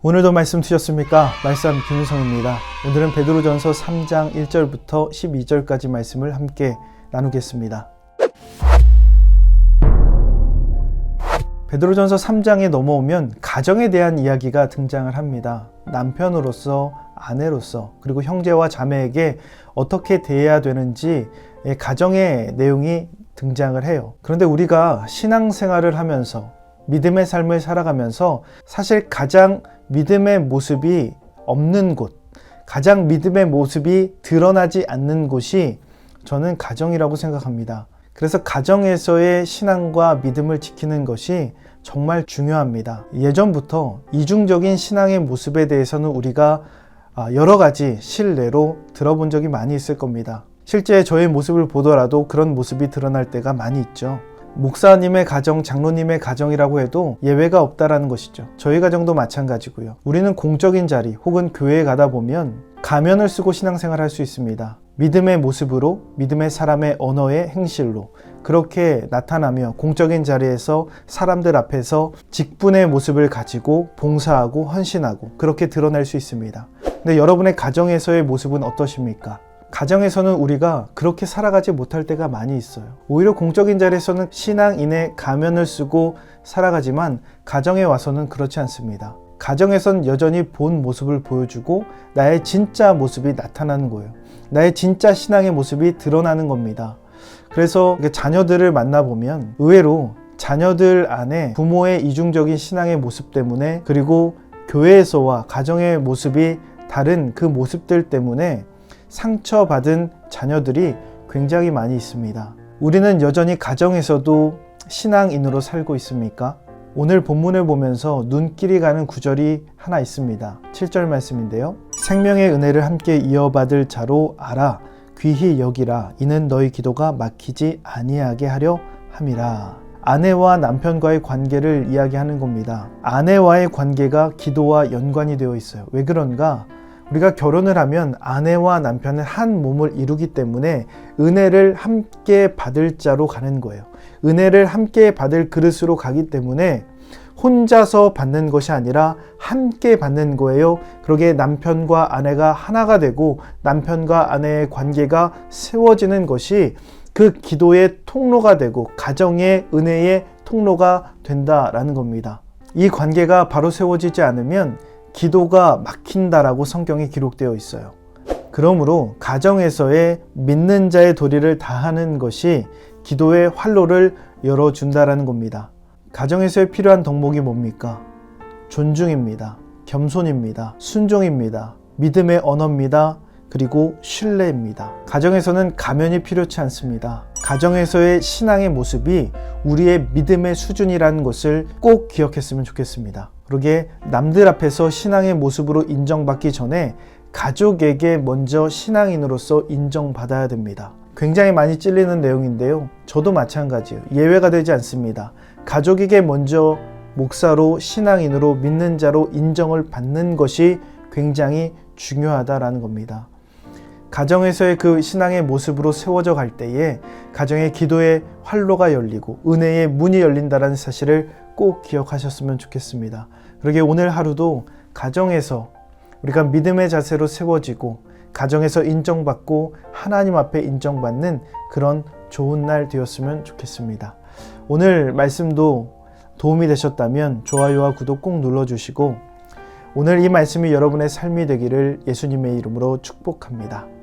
오늘도 말씀 드셨습니까? 말씀 김유성입니다. 오늘은 베드로전서 3장 1절부터 12절까지 말씀을 함께 나누겠습니다. 베드로전서 3장에 넘어오면 가정에 대한 이야기가 등장을 합니다. 남편으로서 아내로서 그리고 형제와 자매에게 어떻게 대해야 되는지 가정의 내용이 등장을 해요. 그런데 우리가 신앙생활을 하면서 믿음의 삶을 살아가면서 사실 가장 믿음의 모습이 없는 곳, 가장 믿음의 모습이 드러나지 않는 곳이 저는 가정이라고 생각합니다. 그래서 가정에서의 신앙과 믿음을 지키는 것이 정말 중요합니다. 예전부터 이중적인 신앙의 모습에 대해서는 우리가 아, 여러 가지 실례로 들어본 적이 많이 있을 겁니다. 실제 저의 모습을 보더라도 그런 모습이 드러날 때가 많이 있죠. 목사님의 가정, 장로님의 가정이라고 해도 예외가 없다라는 것이죠. 저희 가정도 마찬가지고요. 우리는 공적인 자리 혹은 교회에 가다 보면 가면을 쓰고 신앙생활 할 수 있습니다. 믿음의 모습으로, 믿음의 사람의 언어의 행실로 그렇게 나타나며 공적인 자리에서 사람들 앞에서 직분의 모습을 가지고 봉사하고 헌신하고 그렇게 드러낼 수 있습니다. 근데 여러분의 가정에서의 모습은 어떠십니까? 가정에서는 우리가 그렇게 살아가지 못할 때가 많이 있어요. 오히려 공적인 자리에서는 신앙인의 가면을 쓰고 살아가지만 가정에 와서는 그렇지 않습니다. 가정에선 여전히 본 모습을 보여주고 나의 진짜 모습이 나타나는 거예요. 나의 진짜 신앙의 모습이 드러나는 겁니다. 그래서 자녀들을 만나보면 의외로 자녀들 안에 부모의 이중적인 신앙의 모습 때문에 그리고 교회에서와 가정의 모습이 다른 그 모습들 때문에 상처받은 자녀들이 굉장히 많이 있습니다. 우리는 여전히 가정에서도 신앙인으로 살고 있습니까? 오늘 본문을 보면서 눈길이 가는 구절이 하나 있습니다. 7절 말씀인데요. 생명의 은혜를 함께 이어받을 자로 알아 귀히 여기라 이는 너희 기도가 막히지 아니하게 하려 함이라. 아내와 남편과의 관계를 이야기하는 겁니다. 아내와의 관계가 기도와 연관이 되어 있어요. 왜 그런가? 우리가 결혼을 하면 아내와 남편은 한 몸을 이루기 때문에 은혜를 함께 받을 자로 가는 거예요. 은혜를 함께 받을 그릇으로 가기 때문에 혼자서 받는 것이 아니라 함께 받는 거예요. 그러게 남편과 아내가 하나가 되고 남편과 아내의 관계가 세워지는 것이 그 기도의 통로가 되고 가정의 은혜의 통로가 된다라는 겁니다. 이 관계가 바로 세워지지 않으면 기도가 막힌다라고 성경에 기록되어 있어요. 그러므로 가정에서의 믿는 자의 도리를 다하는 것이 기도의 활로를 열어준다라는 겁니다. 가정에서의 필요한 덕목이 뭡니까? 존중입니다. 겸손입니다. 순종입니다. 믿음의 언어입니다. 그리고 신뢰입니다. 가정에서는 가면이 필요치 않습니다. 가정에서의 신앙의 모습이 우리의 믿음의 수준이라는 것을 꼭 기억했으면 좋겠습니다. 그러게 남들 앞에서 신앙의 모습으로 인정받기 전에 가족에게 먼저 신앙인으로서 인정받아야 됩니다. 굉장히 많이 찔리는 내용인데요. 저도 마찬가지예요. 예외가 되지 않습니다. 가족에게 먼저 목사로 신앙인으로 믿는 자로 인정을 받는 것이 굉장히 중요하다라는 겁니다. 가정에서의 그 신앙의 모습으로 세워져 갈 때에 가정의 기도의 활로가 열리고 은혜의 문이 열린다라는 사실을 꼭 기억하셨으면 좋겠습니다. 그러게 오늘 하루도 가정에서 우리가 믿음의 자세로 세워지고 가정에서 인정받고 하나님 앞에 인정받는 그런 좋은 날 되었으면 좋겠습니다. 오늘 말씀도 도움이 되셨다면 좋아요와 구독 꼭 눌러주시고 오늘 이 말씀이 여러분의 삶이 되기를 예수님의 이름으로 축복합니다.